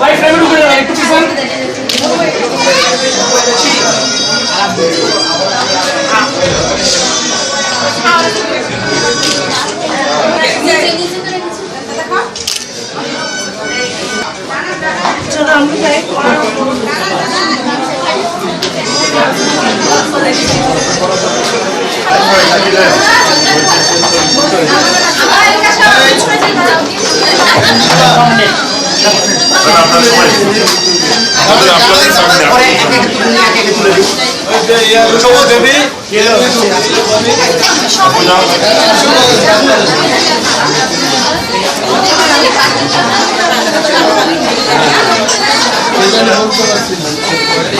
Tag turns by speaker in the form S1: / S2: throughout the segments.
S1: ভাই ফ্রেমের উপরে একটু পিছন। দেবী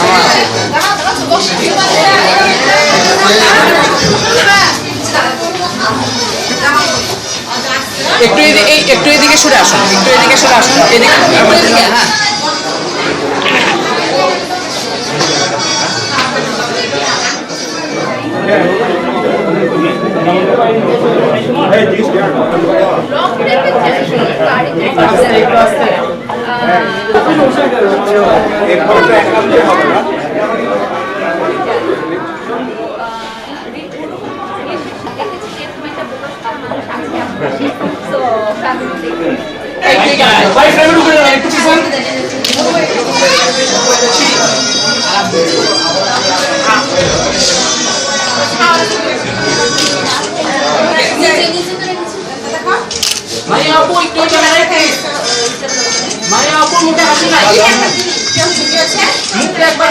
S1: আমার একটু এই- একটু এদিকে সরে আসুন। একটু এদিকে সরে আসুন। এদিকে হ্যাঁ। ভাই ফ্রেমের উপরে দাঁড়ান, একটু মারিয়া আপু একটু ক্যামেরায় please। মারিয়া আপুর মুখে হাসি নাই মুখটা একবার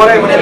S2: পরে মানে